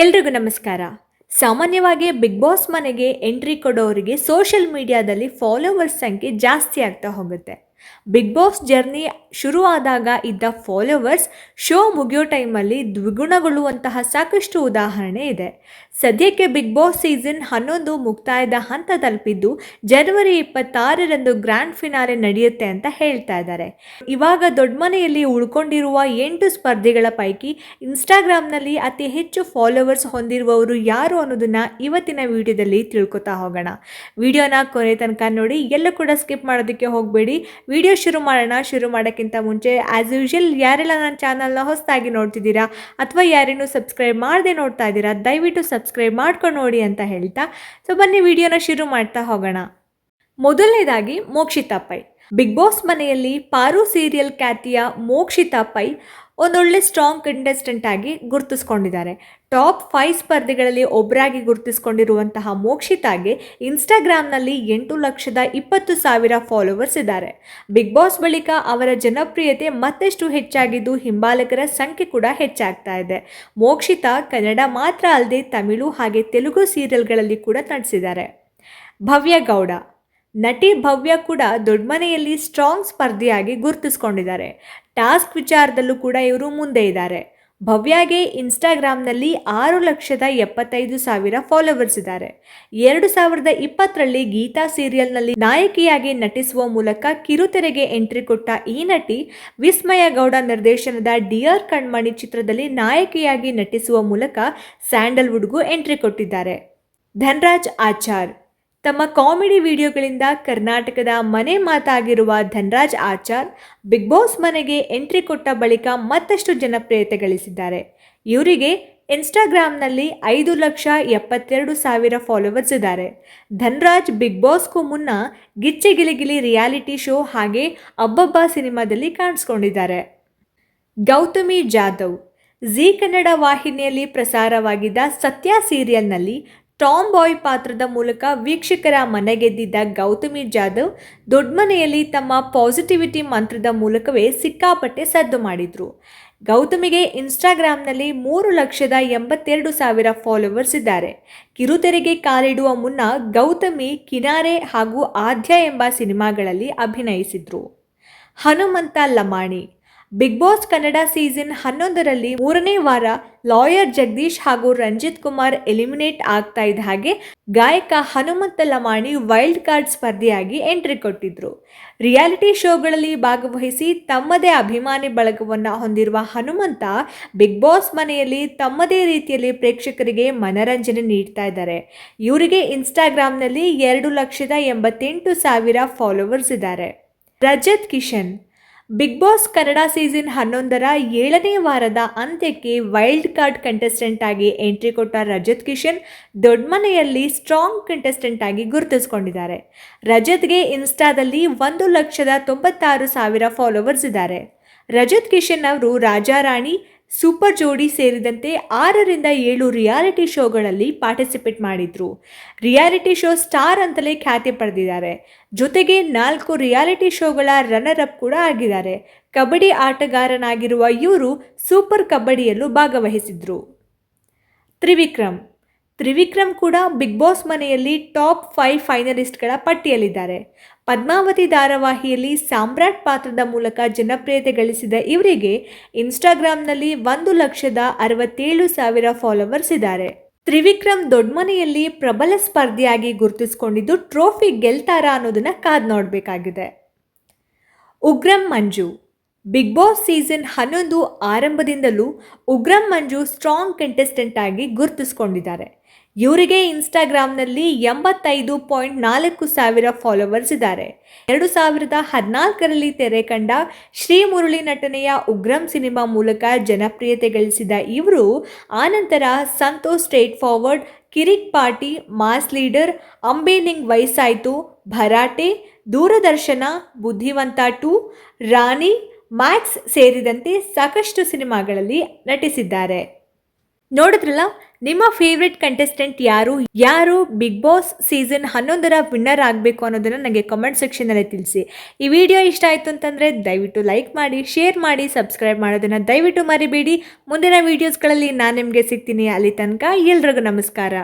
ಎಲ್ರಿಗೂ ನಮಸ್ಕಾರ. ಸಾಮಾನ್ಯವಾಗಿ ಬಿಗ್ ಬಾಸ್ ಮನೆಗೆ ಎಂಟ್ರಿ ಕೊಡೋರಿಗೆ ಸೋಷಿಯಲ್ ಮೀಡಿಯಾದಲ್ಲಿ ಫಾಲೋವರ್ಸ್ ಸಂಖ್ಯೆ ಜಾಸ್ತಿ ಆಗ್ತಾ ಹೋಗುತ್ತೆ. ಬಿಗ್ ಬಾಸ್ ಜರ್ನಿ ಶುರುವಾದಾಗ ಇದ್ದ ಫಾಲೋವರ್ಸ್ ಶೋ ಮುಗಿಯೋ ಟೈಮಲ್ಲಿ ದ್ವಿಗುಣಗೊಳ್ಳುವಂತಹ ಸಾಕಷ್ಟು ಉದಾಹರಣೆ ಇದೆ. ಸದ್ಯಕ್ಕೆ ಬಿಗ್ ಬಾಸ್ ಸೀಸನ್ ಹನ್ನೊಂದು ಮುಕ್ತಾಯದ ಹಂತ ತಲುಪಿದ್ದು, ಜನವರಿ ಇಪ್ಪತ್ತಾರರಂದು ಗ್ರ್ಯಾಂಡ್ ಫಿನಾಲೆ ನಡೆಯುತ್ತೆ ಅಂತ ಹೇಳ್ತಾ ಇದ್ದಾರೆ. ಇವಾಗ ದೊಡ್ಡ ಮನೆಯಲ್ಲಿ ಉಳ್ಕೊಂಡಿರುವ ಎಂಟು ಸ್ಪರ್ಧಿಗಳ ಪೈಕಿ ಇನ್ಸ್ಟಾಗ್ರಾಮ್ನಲ್ಲಿ ಅತಿ ಹೆಚ್ಚು ಫಾಲೋವರ್ಸ್ ಹೊಂದಿರುವವರು ಯಾರು ಅನ್ನೋದನ್ನ ಇವತ್ತಿನ ವಿಡಿಯೋದಲ್ಲಿ ತಿಳ್ಕೊತಾ ಹೋಗೋಣ. ವಿಡಿಯೋನ ಕೊನೆ ತನಕ ನೋಡಿ, ಎಲ್ಲೂ ಕೂಡ ಸ್ಕಿಪ್ ಮಾಡೋದಕ್ಕೆ ಹೋಗಬೇಡಿ. ವಿಡಿಯೋ ಶುರು ಮಾಡೋಣ. ಶುರು ಮಾಡೋಕ್ಕಿಂತ ಮುಂಚೆ ಆ್ಯಸ್ ಯೂಶುವಲ್ ಯಾರೆಲ್ಲ ನನ್ನ ಚಾನಲ್ನ ಹೊಸದಾಗಿ ನೋಡ್ತಿದ್ದೀರಾ ಅಥವಾ ಯಾರೇನು ಸಬ್ಸ್ಕ್ರೈಬ್ ಮಾಡದೆ ನೋಡ್ತಾ ಇದ್ದೀರಾ, ದಯವಿಟ್ಟು ಸಬ್ಸ್ಕ್ರೈಬ್ ಮಾಡ್ಕೊಂಡು ನೋಡಿ ಅಂತ ಹೇಳ್ತಾ ಸೊ ಬನ್ನಿ ವಿಡಿಯೋನ ಶುರು ಮಾಡ್ತಾ ಹೋಗೋಣ. ಮೊದಲನೇದಾಗಿ ಮೋಕ್ಷಿತಾ ಪೈ ಬಿಗ್ ಬಾಸ್ ಮನೆಯಲ್ಲಿ ಪಾರು ಸೀರಿಯಲ್ ಖ್ಯಾತಿಯ ಮೋಕ್ಷಿತಾ ಪೈ ಒಂದೊಳ್ಳೆ ಸ್ಟ್ರಾಂಗ್ ಕಂಟೆಸ್ಟೆಂಟ್ ಆಗಿ ಗುರುತಿಸ್ಕೊಂಡಿದ್ದಾರೆ. ಟಾಪ್ ಫೈವ್ ಸ್ಪರ್ಧೆಗಳಲ್ಲಿ ಒಬ್ಬರಾಗಿ ಗುರುತಿಸ್ಕೊಂಡಿರುವಂತಹ ಮೋಕ್ಷಿತಾಗೆ ಇನ್ಸ್ಟಾಗ್ರಾಮ್ನಲ್ಲಿ ಎಂಟು ಲಕ್ಷದ ಇಪ್ಪತ್ತು ಸಾವಿರ ಫಾಲೋವರ್ಸ್ ಇದ್ದಾರೆ. ಬಿಗ್ ಬಾಸ್ ಬಳಿಕ ಅವರ ಜನಪ್ರಿಯತೆ ಮತ್ತಷ್ಟು ಹೆಚ್ಚಾಗಿದ್ದು ಹಿಂಬಾಲಕರ ಸಂಖ್ಯೆ ಕೂಡ ಹೆಚ್ಚಾಗ್ತಾ ಇದೆ. ಮೋಕ್ಷಿತಾ ಕನ್ನಡ ಮಾತ್ರ ಅಲ್ಲದೆ ತಮಿಳು ಹಾಗೆ ತೆಲುಗು ಸೀರಿಯಲ್ಗಳಲ್ಲಿ ಕೂಡ ನಟಿಸಿದ್ದಾರೆ. ಭವ್ಯ ಗೌಡ ನಟಿ ಭವ್ಯ ಕೂಡ ದೊಡ್ಡಮನೆಯಲ್ಲಿ ಸ್ಟ್ರಾಂಗ್ ಸ್ಪರ್ಧಿಯಾಗಿ ಗುರುತಿಸ್ಕೊಂಡಿದ್ದಾರೆ. ಟಾಸ್ಕ್ ವಿಚಾರದಲ್ಲೂ ಕೂಡ ಇವರು ಮುಂದೆ ಇದ್ದಾರೆ. ಭವ್ಯಾಗೆ ಇನ್ಸ್ಟಾಗ್ರಾಮ್ನಲ್ಲಿ ಆರು ಲಕ್ಷದ ಎಪ್ಪತ್ತೈದು ಸಾವಿರ ಫಾಲೋವರ್ಸ್ ಇದ್ದಾರೆ. ಎರಡು ಸಾವಿರದ ಇಪ್ಪತ್ತರಲ್ಲಿ ಗೀತಾ ಸೀರಿಯಲ್ನಲ್ಲಿ ನಾಯಕಿಯಾಗಿ ನಟಿಸುವ ಮೂಲಕ ಕಿರುತೆರೆಗೆ ಎಂಟ್ರಿ ಕೊಟ್ಟ ಈ ನಟಿ ವಿಸ್ಮಯ ಗೌಡ ನಿರ್ದೇಶನದ ಡಿಯರ್ ಕಣ್ಮಣಿ ಚಿತ್ರದಲ್ಲಿ ನಾಯಕಿಯಾಗಿ ನಟಿಸುವ ಮೂಲಕ ಸ್ಯಾಂಡಲ್ವುಡ್ಗೂ ಎಂಟ್ರಿ ಕೊಟ್ಟಿದ್ದಾರೆ. ಧನ್ರಾಜ್ ಆಚಾರ್ ತಮ್ಮ ಕಾಮಿಡಿ ವಿಡಿಯೋಗಳಿಂದ ಕರ್ನಾಟಕದ ಮನೆ ಮಾತಾಗಿರುವ ಧನ್ರಾಜ್ ಆಚಾರ್, ಬಿಗ್ ಬಾಸ್ ಮನೆಗೆ ಎಂಟ್ರಿ ಕೊಟ್ಟ ಬಳಿಕ ಮತ್ತಷ್ಟು ಜನಪ್ರಿಯತೆ ಗಳಿಸಿದ್ದಾರೆ. ಇವರಿಗೆ ಇನ್ಸ್ಟಾಗ್ರಾಮ್ನಲ್ಲಿ ಐದು ಲಕ್ಷ ಎಪ್ಪತ್ತೆರಡು ಸಾವಿರ ಫಾಲೋವರ್ಸ್ ಇದ್ದಾರೆ. ಧನ್ರಾಜ್ ಬಿಗ್ ಬಾಸ್ಗೂ ಮುನ್ನ ಗಿಚ್ಚೆ ಗಿಲಿಗಿಲಿ ರಿಯಾಲಿಟಿ ಶೋ ಹಾಗೆ ಅಬ್ಬಬ್ಬ ಸಿನಿಮಾದಲ್ಲಿ ಕಾಣಿಸ್ಕೊಂಡಿದ್ದಾರೆ. ಗೌತಮಿ ಜಾಧವ್ ಜಿ ಕನ್ನಡ ವಾಹಿನಿಯಲ್ಲಿ ಪ್ರಸಾರವಾಗಿದ್ದ ಸತ್ಯ ಸೀರಿಯಲ್ನಲ್ಲಿ ಟಾಮ್ ಬಾಯ್ ಪಾತ್ರದ ಮೂಲಕ ವೀಕ್ಷಕರ ಮನೆಗೆದ್ದಿದ್ದ ಗೌತಮಿ ಜಾಧವ್ ದೊಡ್ಡ ಮನೆಯಲ್ಲಿ ತಮ್ಮ ಪಾಸಿಟಿವಿಟಿ ಮಂತ್ರದ ಮೂಲಕವೇ ಸಿಕ್ಕಾಪಟ್ಟೆ ಸದ್ದು ಮಾಡಿದರು. ಗೌತಮಿಗೆ ಇನ್ಸ್ಟಾಗ್ರಾಮ್ನಲ್ಲಿ ಮೂರು ಲಕ್ಷದ ಎಂಬತ್ತೆರಡು ಸಾವಿರ ಫಾಲೋವರ್ಸ್ ಇದ್ದಾರೆ. ಕಿರುತೆರೆಗೆ ಕಾಲಿಡುವ ಮುನ್ನ ಗೌತಮಿ ಕಿನಾರೆ ಹಾಗೂ ಆದ್ಯ ಎಂಬ ಸಿನಿಮಾಗಳಲ್ಲಿ ಅಭಿನಯಿಸಿದ್ರು. Hanumantha Lamani Bigg Boss Kannada season ಹನ್ನೊಂದರಲ್ಲಿ ಮೂರನೇ ವಾರ ಲಾಯರ್ ಜಗದೀಶ್ ಹಾಗೂ ರಂಜಿತ್ ಕುಮಾರ್ ಎಲಿಮಿನೇಟ್ ಆಗ್ತಾ ಇದ್ದ ಹಾಗೆ ಗಾಯಕ ಹನುಮಂತ ಲಮಾಣಿ ವೈಲ್ಡ್ ಕಾರ್ಡ್ ಸ್ಪರ್ಧೆಯಾಗಿ ಎಂಟ್ರಿ ಕೊಟ್ಟಿದ್ರು. ರಿಯಾಲಿಟಿ ಶೋಗಳಲ್ಲಿ ಭಾಗವಹಿಸಿ ತಮ್ಮದೇ ಅಭಿಮಾನಿ ಬಳಗವನ್ನು ಹೊಂದಿರುವ ಹನುಮಂತ ಬಿಗ್ ಬಾಸ್ ಮನೆಯಲ್ಲಿ ತಮ್ಮದೇ ರೀತಿಯಲ್ಲಿ ಪ್ರೇಕ್ಷಕರಿಗೆ ಮನರಂಜನೆ ನೀಡ್ತಾ ಇದ್ದಾರೆ. ಇವರಿಗೆ ಇನ್ಸ್ಟಾಗ್ರಾಮ್ನಲ್ಲಿ ಎರಡು ಲಕ್ಷದ ಎಂಬತ್ತೆಂಟು ಸಾವಿರ ಫಾಲೋವರ್ಸ್ ಇದ್ದಾರೆ. Rajath Kishan Bigg Boss Kannada season ಹನ್ನೊಂದರ ಏಳನೇ ವಾರದ ಅಂತ್ಯಕ್ಕೆ ವೈಲ್ಡ್ ಕಾರ್ಡ್ ಕಂಟೆಸ್ಟೆಂಟ್ ಆಗಿ ಎಂಟ್ರಿ ಕೊಟ್ಟ ರಜತ್ ಕಿಶನ್ ದೊಡ್ಡಮನೆಯಲ್ಲಿ ಸ್ಟ್ರಾಂಗ್ ಕಂಟೆಸ್ಟೆಂಟ್ ಆಗಿ ಗುರುತಿಸಿಕೊಂಡಿದ್ದಾರೆ. ರಜತ್ಗೆ ಇನ್ಸ್ಟಾದಲ್ಲಿ ಒಂದು ಲಕ್ಷದ ತೊಂಬತ್ತಾರು ಸಾವಿರ ಫಾಲೋವರ್ಸ್ ಇದ್ದಾರೆ. ರಜತ್ ಕಿಶನ್ ಅವರು ರಾಜಾರಾಣಿ ಸೂಪರ್ ಜೋಡಿ ಸೇರಿದಂತೆ ಆರರಿಂದ ಏಳು ರಿಯಾಲಿಟಿ ಶೋಗಳಲ್ಲಿ ಪಾರ್ಟಿಸಿಪೇಟ್ ಮಾಡಿದ್ರು. ರಿಯಾಲಿಟಿ ಶೋ ಸ್ಟಾರ್ ಅಂತಲೇ ಖ್ಯಾತಿ ಪಡೆದಿದ್ದಾರೆ. ಜೊತೆಗೆ ನಾಲ್ಕು ರಿಯಾಲಿಟಿ ಶೋಗಳ ರನ್ನರ್ ಅಪ್ ಕೂಡ ಆಗಿದ್ದಾರೆ. ಕಬಡ್ಡಿ ಆಟಗಾರನಾಗಿರುವ ಇವರು ಸೂಪರ್ ಕಬಡ್ಡಿಯಲ್ಲೂ ಭಾಗವಹಿಸಿದ್ರು. ತ್ರಿವಿಕ್ರಮ್ ತ್ರಿವಿಕ್ರಮ್ ಕೂಡ ಬಿಗ್ ಬಾಸ್ ಮನೆಯಲ್ಲಿ ಟಾಪ್ ಫೈವ್ ಫೈನಲಿಸ್ಟ್ಗಳ ಪಟ್ಟಿಯಲ್ಲಿದ್ದಾರೆ. ಪದ್ಮಾವತಿ ಧಾರಾವಾಹಿಯಲ್ಲಿ ಸಾಮ್ರಾಟ್ ಪಾತ್ರದ ಮೂಲಕ ಜನಪ್ರಿಯತೆ ಗಳಿಸಿದ ಇವರಿಗೆ ಇನ್ಸ್ಟಾಗ್ರಾಮ್ನಲ್ಲಿ ಒಂದು ಲಕ್ಷದ ಅರವತ್ತೇಳು ಸಾವಿರ ಫಾಲೋವರ್ಸ್ ಇದ್ದಾರೆ. ತ್ರಿವಿಕ್ರಮ್ ದೊಡ್ಡಮನೆಯಲ್ಲಿ ಪ್ರಬಲ ಸ್ಪರ್ಧಿಯಾಗಿ ಗುರುತಿಸಿಕೊಂಡಿದ್ದು ಟ್ರೋಫಿ ಗೆಲ್ತಾರಾ ಅನ್ನೋದನ್ನು ಕಾದ್ ನೋಡಬೇಕಾಗಿದೆ. Ugram Manju Bigg Boss season ಹನ್ನೊಂದು ಆರಂಭದಿಂದಲೂ ಉಗ್ರಂ ಮಂಜು ಸ್ಟ್ರಾಂಗ್ ಕಂಟೆಸ್ಟೆಂಟ್ ಆಗಿ ಗುರುತಿಸಿಕೊಂಡಿದ್ದಾರೆ. ಇವರಿಗೆ ಇನ್ಸ್ಟಾಗ್ರಾಮ್ನಲ್ಲಿ ಎಂಬತ್ತೈದು ಪಾಯಿಂಟ್ ನಾಲ್ಕು ಸಾವಿರ ಫಾಲೋವರ್ಸ್ ಇದ್ದಾರೆ. ಎರಡು ಸಾವಿರದ ಹದಿನಾಲ್ಕರಲ್ಲಿ ತೆರೆ ಕಂಡ ಶ್ರೀ ಮುರಳಿ ನಟನೆಯ ಉಗ್ರಂ ಸಿನಿಮಾ ಮೂಲಕ ಜನಪ್ರಿಯತೆ ಗಳಿಸಿದ ಇವರು ಆನಂತರ Santhosh straight forward Kirik party mass leader ಅಂಬೇನಿಂಗ್ ವಯಸ್ಸಾಯ್ತು, Bharaate, Doordarshan, Buddhivantha two, ರಾಣಿ ಮ್ಯಾಕ್ಸ್ ಸೇರಿದಂತೆ ಸಾಕಷ್ಟು ಸಿನಿಮಾಗಳಲ್ಲಿ ನಟಿಸಿದ್ದಾರೆ. ನೋಡಿದ್ರಲ್ಲ, ನಿಮ್ಮ ಫೇವ್ರೆಟ್ ಕಂಟೆಸ್ಟೆಂಟ್ ಯಾರು? ಯಾರು ಬಿಗ್ ಬಾಸ್ ಸೀಸನ್ ಹನ್ನೊಂದರ ವಿನ್ನರ್ ಆಗಬೇಕು ಅನ್ನೋದನ್ನು ನನಗೆ ಕಮೆಂಟ್ ಸೆಕ್ಷನಲ್ಲಿ ತಿಳಿಸಿ. ಈ ವಿಡಿಯೋ ಇಷ್ಟ ಆಯಿತು ಅಂತಂದರೆ ದಯವಿಟ್ಟು ಲೈಕ್ ಮಾಡಿ ಶೇರ್ ಮಾಡಿ ಸಬ್ಸ್ಕ್ರೈಬ್ ಮಾಡೋದನ್ನು ದಯವಿಟ್ಟು ಮರಿಬೇಡಿ. ಮುಂದಿನ ವೀಡಿಯೋಸ್ಗಳಲ್ಲಿ ನಾನು ನಿಮಗೆ ಸಿಗ್ತೀನಿ ಅಲ್ಲಿ ತನಕ. ಎಲ್ರಿಗೂ ನಮಸ್ಕಾರ.